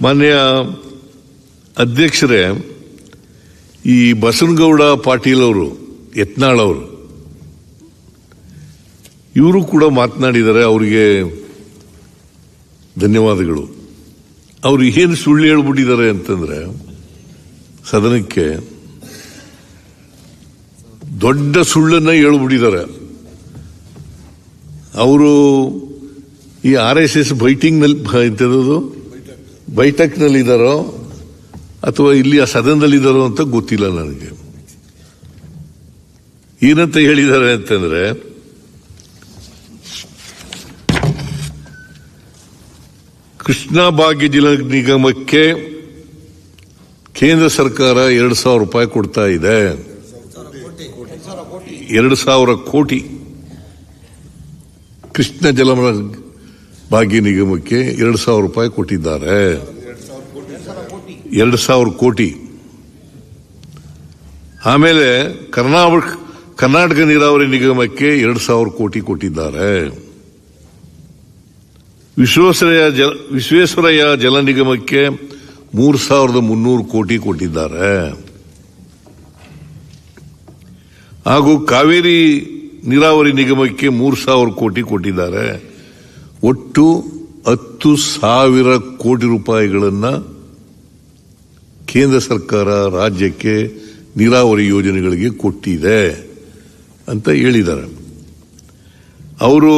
ಮಾನ್ಯ ಅಧ್ಯಕ್ಷರೇ, ಈ ಬಸನಗೌಡ ಪಾಟೀಲ್ ಅವರು, ಯತ್ನಾಳ್ ಅವರು, ಇವರು ಕೂಡ ಮಾತನಾಡಿದ್ದಾರೆ ಅವರಿಗೆ ಧನ್ಯವಾದಗಳು. ಅವರು ಏನು ಸುಳ್ಳು ಹೇಳ್ಬಿಟ್ಟಿದ್ದಾರೆ ಅಂತಂದ್ರೆ, ಸದನಕ್ಕೆ ದೊಡ್ಡ ಸುಳ್ಳನ್ನ ಹೇಳ್ಬಿಟ್ಟಿದ್ದಾರೆ. ಅವರು ಈ ಆರ್ ಎಸ್ ಎಸ್ ಬೈಟಿಂಗ್ನಲ್ಲಿ ಎಂಥದ್ದು ಬೈಠಕ್ನಲ್ಲಿ ಇದ್ದಾರೋ ಅಥವಾ ಇಲ್ಲಿ ಆ ಸದನದಲ್ಲಿ ಇದ್ದಾರೋ ಅಂತ ಗೊತ್ತಿಲ್ಲ ನನಗೆ. ಏನಂತ ಹೇಳಿದ್ದಾರೆ ಅಂತಂದ್ರೆ, ಕೃಷ್ಣ ಭಾಗ್ಯ ಜಲ ನಿಗಮಕ್ಕೆ ಕೇಂದ್ರ ಸರ್ಕಾರ ಎರಡು ಸಾವಿರ ರೂಪಾಯಿ ಕೊಡ್ತಾ ಇದೆ. ಎರಡು ಸಾವಿರ ಕೋಟಿ. ಕೃಷ್ಣ ಜಲ ಭಾಗ್ಯ ನಿಗಮಕ್ಕೆ ಎರಡು ಸಾವಿರ ರೂಪಾಯಿ ಕೊಟ್ಟಿದ್ದಾರೆ. ಎರಡು ಸಾವಿರ ಕೋಟಿ. ಆಮೇಲೆ ಕರ್ನಾಟಕ ಕರ್ನಾಟಕ ನೀರಾವರಿ ನಿಗಮಕ್ಕೆ ಎರಡು ಸಾವಿರ ಕೋಟಿ ಕೊಟ್ಟಿದ್ದಾರೆ. ವಿಶ್ವೇಶ್ವರಯ್ಯ ಜಲ ವಿಶ್ವೇಶ್ವರಯ್ಯ ಜಲ ನಿಗಮಕ್ಕೆ ಮೂರು ಸಾವಿರದ ಮುನ್ನೂರು ಕೋಟಿ ಕೊಟ್ಟಿದ್ದಾರೆ. ಹಾಗೂ ಕಾವೇರಿ ನೀರಾವರಿ ನಿಗಮಕ್ಕೆ ಮೂರು ಸಾವಿರ ಕೋಟಿ ಕೊಟ್ಟಿದ್ದಾರೆ. ಒಟ್ಟು ಹತ್ತು ಸಾವಿರ ಕೋಟಿ ರೂಪಾಯಿಗಳನ್ನು ಕೇಂದ್ರ ಸರ್ಕಾರ ರಾಜ್ಯಕ್ಕೆ ನೀರಾವರಿ ಯೋಜನೆಗಳಿಗೆ ಕೊಟ್ಟಿದೆ ಅಂತ ಹೇಳಿದ್ದಾರೆ. ಅವರು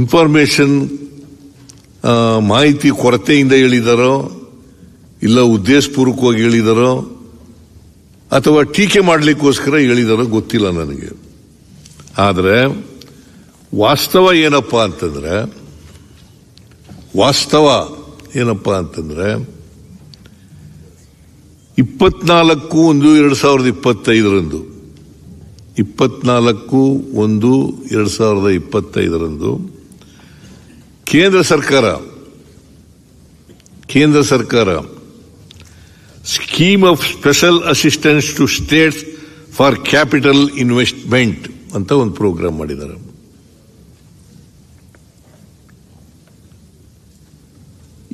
ಇನ್ಫಾರ್ಮೇಷನ್ ಮಾಹಿತಿ ಕೊರತೆಯಿಂದ ಹೇಳಿದಾರೋ, ಇಲ್ಲ ಉದ್ದೇಶಪೂರ್ವಕವಾಗಿ ಹೇಳಿದಾರೋ, ಅಥವಾ ಟೀಕೆ ಮಾಡಲಿಕ್ಕೋಸ್ಕರ ಹೇಳಿದಾರೋ ಗೊತ್ತಿಲ್ಲ ನನಗೆ. ಆದರೆ ವಾಸ್ತವ ಏನಪ್ಪ ಅಂತಂದ್ರೆ, ವಾಸ್ತವ ಏನಪ್ಪ ಅಂತಂದ್ರೆ, ಇಪ್ಪತ್ನಾಲ್ಕು ಒಂದು ಎರಡು ಸಾವಿರದ ಇಪ್ಪತ್ತೈದರಂದು, ಇಪ್ಪತ್ನಾಲ್ಕು ಒಂದು ಎರಡು ಸಾವಿರದ ಇಪ್ಪತ್ತೈದರಂದು ಕೇಂದ್ರ ಸರ್ಕಾರ ಕೇಂದ್ರ ಸರ್ಕಾರ scheme of special assistance to states for capital investment ಅಂತ ಒಂದು ಪ್ರೋಗ್ರಾಮ್ ಮಾಡಿದ್ದಾರೆ.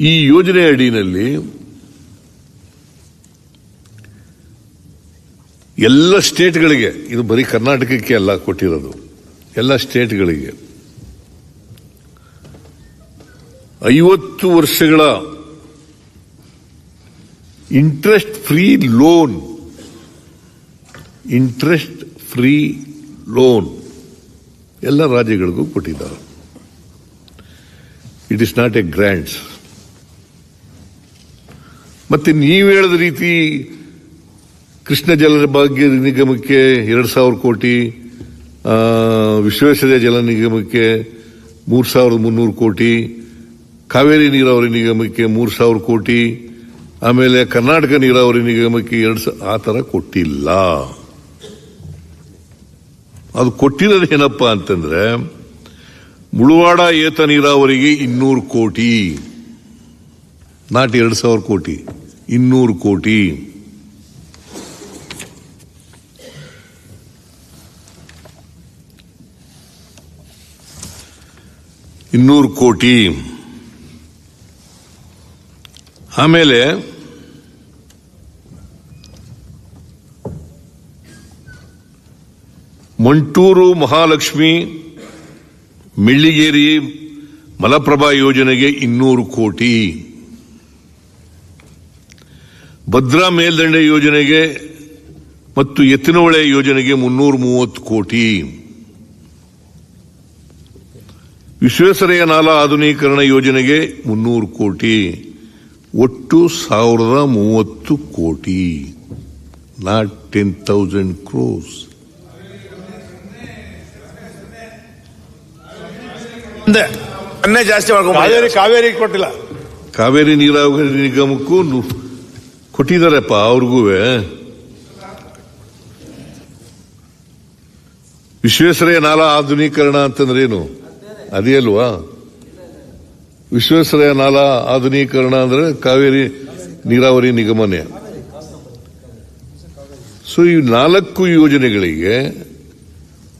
ಈ ಯೋಜನೆ ಅಡಿಯಲ್ಲಿ ಎಲ್ಲ ಸ್ಟೇಟ್ಗಳಿಗೆ, ಇದು ಬರೀ ಕರ್ನಾಟಕಕ್ಕೆ ಅಲ್ಲ, ಕೊಟ್ಟಿರೋದು. ಎಲ್ಲ ಸ್ಟೇಟ್ಗಳಿಗೆ ಐವತ್ತು ವರ್ಷಗಳ interest free loan, interest free loan ಎಲ್ಲ ರಾಜ್ಯಗಳಿಗೂ ಕೊಟ್ಟಿದ್ದಾರೆ. It is not a grants ಮತ್ತೆ ನೀವು ಹೇಳಿದ ರೀತಿ ಕೃಷ್ಣ ಜಲ ಭಾಗ್ಯ ನಿಗಮಕ್ಕೆ ಎರಡು ಸಾವಿರ ಕೋಟಿ ಆ, ವಿಶ್ವೇಶ್ವರಯ್ಯ ಜಲ ನಿಗಮಕ್ಕೆ ಮೂರು ಸಾವಿರದ ಮುನ್ನೂರು ಕೋಟಿ ಕಾವೇರಿ ನೀರಾವರಿ ನಿಗಮಕ್ಕೆ ಮೂರು ಸಾವಿರ ಕೋಟಿ ಆಮೇಲೆ ಕರ್ನಾಟಕ ನೀರಾವರಿ ನಿಗಮಕ್ಕೆ ಎರಡು ಸಾವಿರ ಆ ಥರ ಕೊಟ್ಟಿಲ್ಲ. ಅದು ಕೊಟ್ಟಿರೋದು ಏನಪ್ಪ ಅಂತಂದ್ರೆ ಮುಳುವಾಡ ಏತ ನೀರಾವರಿಗೆ ಇನ್ನೂರು ಕೋಟಿ ನಾಟ್ ಎರಡು ಸಾವಿರ ಕೋಟಿ. ಇನ್ನೂರು ಕೋಟಿ. ಇನ್ನೂರು ಕೋಟಿ. ಆಮೇಲೆ ಮಂಟೂರು ಮಹಾಲಕ್ಷ್ಮಿ ಮಿಳ್ಳಿಗೇರಿ ಮಲಪ್ರಭಾ ಯೋಜನೆಗೆ ಇನ್ನೂರು ಕೋಟಿ. ಭದ್ರಾ ಮೇಲ್ದಂಡೆ ಯೋಜನೆಗೆ ಮತ್ತು ಎತ್ತಿನಹೊಳೆ ಯೋಜನೆಗೆ ಮುನ್ನೂರ ಮೂವತ್ತು ಕೋಟಿ. ವಿಶ್ವೇಶ್ವರಯ್ಯ ನಾಲಾ ಆಧುನೀಕರಣ ಯೋಜನೆಗೆ ಮುನ್ನೂರು ಕೋಟಿ. ಒಟ್ಟು ಸಾವಿರದ ಮೂವತ್ತು ಕೋಟಿ. ನಾಟ್ ಟೆನ್ ತೌಸಂಡ್ ಕ್ರೋಸ್ ಜಾಸ್ತಿ ಕಾವೇರಿ ಕಾವೇರಿ ಕೊಟ್ಟಿಲ್ಲ. ಕಾವೇರಿ ನೀರಾವರಿ ನಿಗಮಕ್ಕೂ ಕೊಟ್ಟಿದ್ದಾರಪ್ಪ ಅವ್ರಿಗೂ ವಿಶ್ವೇಶ್ವರಯ್ಯ ನಾಲಾ ಆಧುನೀಕರಣ ಅಂತಂದ್ರೇನು? ಅದೇ ಅಲ್ವಾ? ವಿಶ್ವೇಶ್ವರಯ್ಯ ನಾಲಾ ಆಧುನೀಕರಣ ಅಂದ್ರೆ ಕಾವೇರಿ ನೀರಾವರಿ ನಿಗಮನೇ. ಸೊ ಈ ನಾಲ್ಕು ಯೋಜನೆಗಳಿಗೆ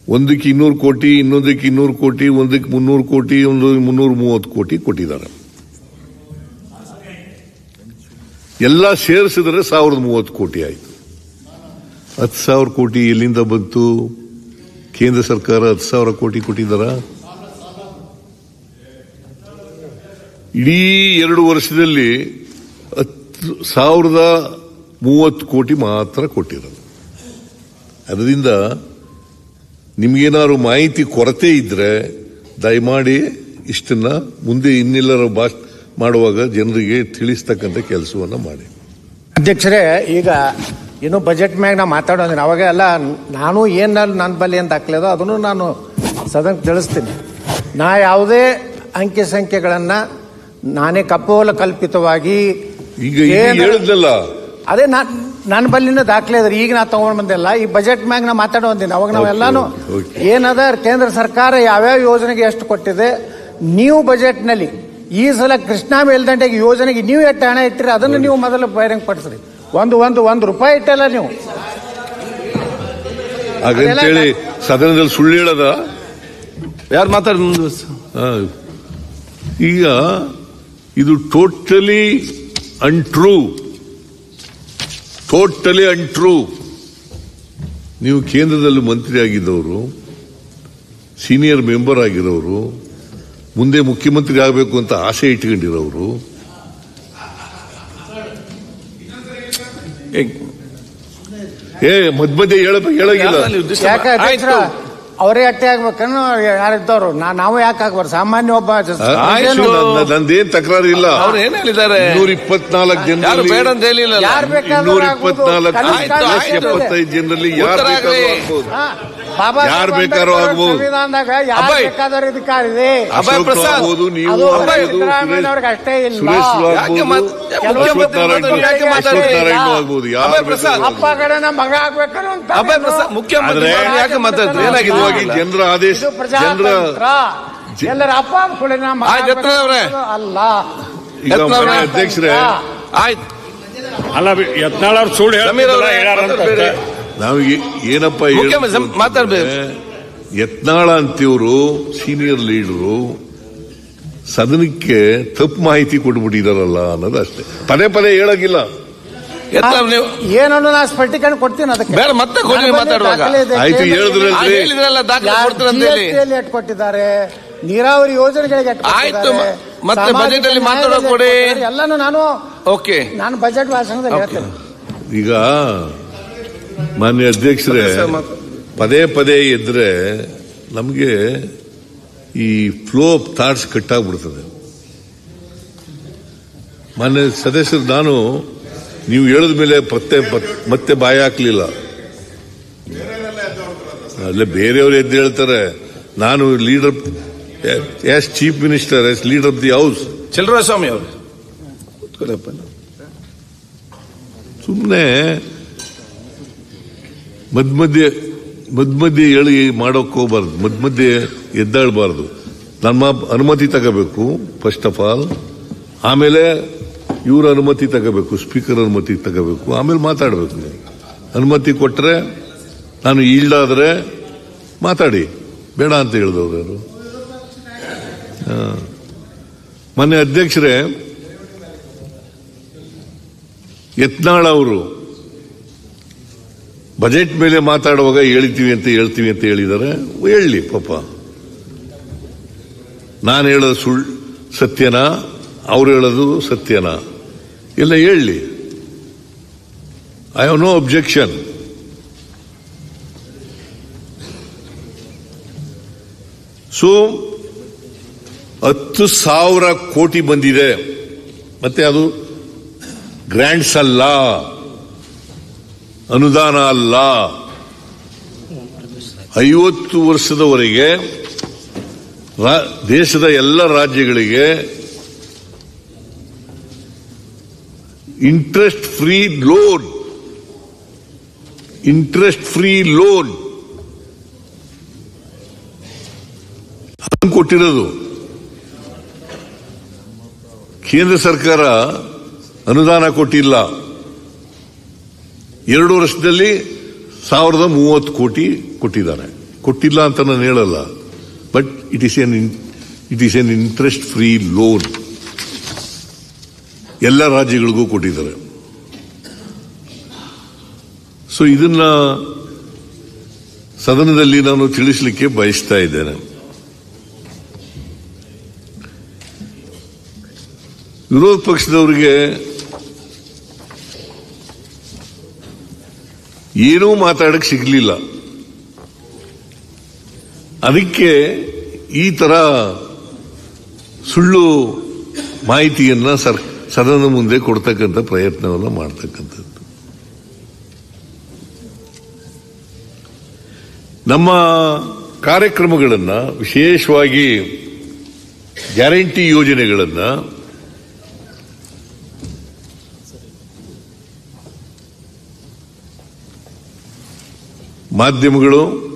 ಒಂದಕ್ಕೆ ಇನ್ನೂರು ಕೋಟಿ, ಇನ್ನೊಂದಕ್ಕೆ ಇನ್ನೂರು ಕೋಟಿ, ಒಂದಕ್ಕೆ ಮುನ್ನೂರು ಕೋಟಿ ಒಂದು ಮುನ್ನೂರ ಮೂವತ್ತು ಕೋಟಿ ಕೊಟ್ಟಿದ್ದಾರೆ. ಎಲ್ಲ ಸೇರಿಸಿದರೆ ಸಾವಿರದ ಮೂವತ್ತು ಕೋಟಿ ಆಯಿತು. ಹತ್ತು ಸಾವಿರ ಕೋಟಿ ಎಲ್ಲಿಂದ ಬಂತು. ಕೇಂದ್ರ ಸರ್ಕಾರ ಹತ್ತು ಸಾವಿರ ಕೋಟಿ ಕೊಟ್ಟಿದ್ದಾರ? ಇಡೀ ಎರಡು ವರ್ಷದಲ್ಲಿ ಹತ್ತು ಸಾವಿರದ ಮೂವತ್ತು ಕೋಟಿ ಮಾತ್ರ ಕೊಟ್ಟಿರೋದು. ಅದರಿಂದ ನಿಮಗೇನಾದ್ರೂ ಮಾಹಿತಿ ಕೊರತೆ ಇದ್ರೆ ದಯಮಾಡಿ ಇಷ್ಟನ್ನ ಮುಂದೆ ಇನ್ನೆಲ್ಲರ ಭಾಷ ಮಾಡುವಾಗ ಜನರಿಗೆ ತಿಳಿಸ್ತಕ್ಕಂಥ ಕೆಲಸವನ್ನ ಮಾಡಿ. ಅಧ್ಯಕ್ಷರೇ ಈಗ ಇನ್ನು ಬಜೆಟ್ ಮ್ಯಾಗ ನಾವು ಮಾತಾಡೋದ್ರೆ ಅವಾಗ ಎಲ್ಲ ನಾನು ಏನು ನನ್ನ ಬಲ್ಲಿ ಏನು ದಾಖಲೆದೋ ಅದನ್ನು ನಾನು ಸದನಕ್ಕೆ ತಿಳಿಸ್ತೀನಿ. ನಾ ಯಾವುದೇ ಅಂಕಿ ಸಂಖ್ಯೆಗಳನ್ನು ನಾನೇ ಕಪೋಲ ಕಲ್ಪಿತವಾಗಿ ಈಗ ಹೇಳಿದ್ಲಲ್ಲ ಅದೇ ನಾನು ನನ್ನ ಬಲ್ಲಿನ ದಾಖಲೆ ಅದ್ರಿ ಈಗ ನಾ ತಗೊಂಡ್ ಬಂದಿಲ್ಲ ಈ ಬಜೆಟ್ ಮ್ಯಾಗ ನಾ ಮಾತಾಡೋದಿನ ಅವಾಗ ನಾವೆಲ್ಲಾನು. ಏನದ ಕೇಂದ್ರ ಸರ್ಕಾರ ಯಾವ್ಯಾವ ಯೋಜನೆಗೆ ಎಷ್ಟು ಕೊಟ್ಟಿದೆ ನೀವು ಬಜೆಟ್ನಲ್ಲಿ ಈ ಸಲ ಕೃಷ್ಣಾ ಮೇಲ್ದಂಡೆಗೆ ಯೋಜನೆಗೆ ನೀವು ಎಷ್ಟು ಹಣ ಇಟ್ಟಿರಿ ಅದನ್ನು ನೀವು ಮೊದಲು ಬಹಿರಂಗ ಪಡಿಸ್ರಿ. ಒಂದು ಒಂದು ಒಂದು ರೂಪಾಯಿ ಇಟ್ಟಲ್ಲ ನೀವು. ಹಾಗಂತೇಳಿ ಸದನದಲ್ಲಿ ಸುಳ್ಳು ಹೇಳದ? ಯಾರು ಮಾತಾಡ ಈಗ ಇದು ಟೋಟಲಿ ಅಂಟ್ರೂ ಟೋಟಲಿ ಅಂಟ್ರೂ ನೀವು ಕೇಂದ್ರದಲ್ಲಿ ಮಂತ್ರಿ ಆಗಿದ್ದವರು ಸೀನಿಯರ್ ಮೆಂಬರ್ ಆಗಿರೋರು ಮುಂದೆ ಮುಖ್ಯಮಂತ್ರಿ ಆಗಬೇಕು ಅಂತ ಆಸೆ ಇಟ್ಕೊಂಡಿರೋರು. ಏ, ಏ ಮಧ್ಯ ಮಧ್ಯೆ ಹೇಳಬೇಕು ಹೇಳೋಗಿಲ್ಲ ಅವರೇ ಅಟ್ಟೆ ಆಗ್ಬೇಕನ್ನು ಯಾರಿದ್ದವ್ರು ನಾ ನಾವು ಯಾಕೆ ಆಗ್ಬಾರ್ದು ಸಾಮಾನ್ಯ ಒಬ್ಬ ಜ- ಆಯ್ತು. ಏನು- ನಂದೇನ್ ತಕರಾರು ಇಲ್ಲ ಅವ್ರು ಏನ್ ಹೇಳಿದ್ದಾರೆ ನೂರ ಇಪ್ಪತ್ನಾಲ್ಕು ಯಾರು ಜನರಲ್ಲಿ ಬೇಡ ಅಂತ ಹೇಳಿಲ್ಲ ಯಾರು ಬೇಕಾದ್ರೂ ಆಗ್ಬೋದು. ಇಪ್ಪತ್ನಾಲ್ಕು ಆಯ್ತು, ಆಯ್ತು. ಎಪ್ಪತ್ತೈದು ಜನರಲ್ಲಿ ಯಾರು ಉತ್ತರ ಬೇಕಾದ್ರೂ ಆಗ್ಬೋದು ಹಾ, ಬಾಬಾ ಯಾರ್ ಸಾಹೇಬ್ ಬೇಕಾದ್ರೂ ಅಂಬೇಡ್ಕರ್ ಆಗ್ಬೋದು. ಸಂವಿಧಾನದಾಗ ಯಾರು ಅಬ್ಬಾಯ್. ಬೇಕಾದ್ರೂ ಅಧಿಕಾರ ಇದೆ ಅಭಯ್ ಅಶೋಕ್ ಪ್ರಸಾದ್. ಆಗ್ಬೋದು ನೀವು ಅದು ಆಗ್ಬೋದು ಸಿದ್ದರಾಮಯ್ಯನವ್ರಿಗೆ ಅಷ್ಟೇ ಇಲ್ಲ. ಸುರೇಶ್ ಯಾಕೆ ಮಾತ್- ಮುಖ್ಯಮಂತ್ರಿ ಯಾಕೆ ಅಶ್ವತ್ಥ ಮಾತಾಡ್ತೀರಾ? ನಾರಾಯಣ ಆಗ್ಬೋದು ಅಭಯ್ ಪ್ರಸಾದ್. ಬೇಕಾದ್ರೂ ಅಪ್ಪ ಆಗ್ಬೋದು. ಕಡೆನ ಮಗ ಆಗ್ಬೇಕನ್ನೋ ಅಂತ ಅಭಯ್ ಪ್ರಸಾದ್ ಮುಖ್ಯಮಂತ್ರಿ ಆದ್ರೆ- ಯಾಕೆ ಮಾತಾಡ್ತೀರಿ ಏನಾಗಿದೆ ನಿಜವಾಗಿ ಜನರ ಆದೇಶ ಜನರ ಎಲ್ಲರ ಅಪ್ಪ. ಅಲ್ಲ. ಅಧ್ಯಕ್ಷರೇ. ಆಯ್ತು. ಅಲ್ಲ ಯತ್ನಾಳ್ ಅವ್ರು ಸುಳ್ಳು ಸಮೀರ್ ಅವರೇ, ನಾವು ಈ- ಏನಪ್ಪ ಮಾತಾಡ್ಬೇಕು. ಯತ್ನಾಳ ಅಂತಿವರು ಸೀನಿಯರ್ ಲೀಡರು ಸದನಕ್ಕೆ ತಪ್ಪು ಮಾಹಿತಿ ಕೊಟ್ಬಿಟ್ಟಿದಾರಲ್ಲ ಅನ್ನೋದು ಅಷ್ಟೇ. ಪದೇ ಪದೇ ಹೇಳೋಗಿಲ್ಲ ನೀವು? ಏನನ್ನು ನಾ ಸ್ಪಷ್ಟೀಕರಣ ಕೊಡ್ತೀನಿ ಅದಕ್ಕೆ. ಬೇರೆ ಮತ್ತೆ ಕೊಡಿ ಮಾತಾಡುವಾಗ. ಆಯ್ತು, ಹೇಳಿದ್ರಲ್ಲ ದಾಖಲೆ ಹೇಳಿ. ಕೊಟ್ಟಿದ್ದಾರೆ ನೀರಾವರಿ ಯೋಜನೆಗಳಿಗೆ ಆಯ್ತು, ಮತ್ತೆ ಬಜೆಟ್ ಅಲ್ಲಿ ಮಾತಾಡೋಕೆ ಕೊಡಿ. ಎಲ್ಲಾನು ನಾನು ಓಕೆ. ನಾನು ಬಜೆಟ್ ಭಾಷಣದಲ್ಲಿ ಹೇಳ್ತೇನೆ. ಈಗ ಮಾನ್ಯ ಅಧ್ಯಕ್ಷರೇ ಪದೇ ಪದೇ ಇದ್ರೆ ನಮಗೆ ಈ ಫ್ಲೋ ಆಫ್ ಥಾಟ್ಸ್ ಕಟ್ಟಾಗ್ಬಿಡ್ತದೆ. ಮಾನ್ಯ ಸದಸ್ಯರು ನಾನು ನೀವು ಹೇಳಿದ ಮೇಲೆ ಮತ್ತೆ ಮತ್ತೆ ಬಾಯಿ ಹಾಕ್ಲಿಲ್ಲ. ಅಲ್ಲ ಬೇರೆಯವರು ಎದ್ದು ಹೇಳ್ತಾರೆ ನಾನು leader as chief minister as leader of the house ಚಲರಾಸ್ವಾಮಿ ಅವರು. ಕೂತ್ಕೊಳ್ಳಪ್ಪ. ಸುಮ್ಮನೆ ಮಧ್ಯ ಮಧ್ಯೆ ಮಧ್ಯ ಮಧ್ಯೆ ಹೇಳಿ ಮಾಡೋಕೆ ಹೋಗ್ಬಾರ್ದು. ಮಧ್ಯ ಮಧ್ಯೆ ಎದ್ದಾಳ್ಬಾರ್ದು. ನಮ್ಮ ಅನುಮತಿ ತಗೋಬೇಕು ಫಸ್ಟ್ ಆಫ್ ಆಲ್ ಆಮೇಲೆ ಇವ್ರ ಅನುಮತಿ ತಗೋಬೇಕು ಸ್ಪೀಕರ್ ಅನುಮತಿ ತಗೋಬೇಕು. ಆಮೇಲೆ ಮಾತಾಡಬೇಕು ನೀವು. ಅನುಮತಿ ಕೊಟ್ಟರೆ ನಾನು ಈಲ್ಡಾದರೆ ಮಾತಾಡಿ. ಬೇಡ ಅಂತ ಹೇಳಿದವ್ರು ಯಾರು. ಮೊನ್ನೆ ಅಧ್ಯಕ್ಷರೇ, ಯತ್ನಾಳ್ ಅವರು ಬಜೆಟ್ ಮೇಲೆ ಮಾತಾಡುವಾಗ ಹೇಳ್ತೀವಿ ಅಂತ ಹೇಳ್ತೀವಿ ಅಂತ ಹೇಳಿದ್ದಾರೆ. ಹೇಳಲಿ ಪಾಪ. ನಾನು ಹೇಳೋದು ಸುಳ್ಳು ಸತ್ಯನಾ, ಅವ್ರು ಹೇಳೋದು ಸತ್ಯನಾ? ಎಲ್ಲ ಹೇಳಿ. I have no objection so ಹತ್ತು ಸಾವಿರ ಕೋಟಿ ಬಂದಿದೆ. ಮತ್ತೆ ಅದು ಗ್ರ್ಯಾಂಡ್ಸ್ ಅಲ್ಲ. ಅನುದಾನ ಅಲ್ಲ. ಐವತ್ತು ವರ್ಷದವರೆಗೆ ದೇಶದ ಎಲ್ಲ ರಾಜ್ಯಗಳಿಗೆ interest free loan interest free loan ಕೊಟ್ಟಿರೋದು. ಕೇಂದ್ರ ಸರ್ಕಾರ ಅನುದಾನ ಕೊಟ್ಟಿಲ್ಲ. ಎರಡು ವರ್ಷದಲ್ಲಿ ಸಾವಿರದ ಮೂವತ್ತು ಕೋಟಿ ಕೊಟ್ಟಿದ್ದಾರೆ. ಕೊಟ್ಟಿಲ್ಲ ಅಂತ ನಾನು ಹೇಳಲ್ಲ. But it is an it is an interest free loan ಎಲ್ಲ ರಾಜ್ಯಗಳಿಗೂ ಕೊಟ್ಟಿದ್ದಾರೆ. ಸೊ ಇದನ್ನ ಸದನದಲ್ಲಿ ನಾನು ತಿಳಿಸಲಿಕ್ಕೆ ಬಯಸ್ತಾ ಇದ್ದೇನೆ. ವಿರೋಧ ಪಕ್ಷದವರಿಗೆ ಏನೂ ಮಾತಾಡಕ್ಕೆ ಸಿಗಲಿಲ್ಲ. ಅದಕ್ಕೆ ಈ ತರ ಸುಳ್ಳು ಮಾಹಿತಿಯನ್ನ ಸರ್ ಸದನದ ಮುಂದೆ ಕೊಡ್ತಕ್ಕಂಥ ಪ್ರಯತ್ನವನ್ನು ಮಾಡ್ತಕ್ಕಂಥದ್ದು. ನಮ್ಮ ಕಾರ್ಯಕ್ರಮಗಳನ್ನು ವಿಶೇಷವಾಗಿ ಗ್ಯಾರಂಟಿ ಯೋಜನೆಗಳನ್ನು ಮಾಧ್ಯಮಗಳು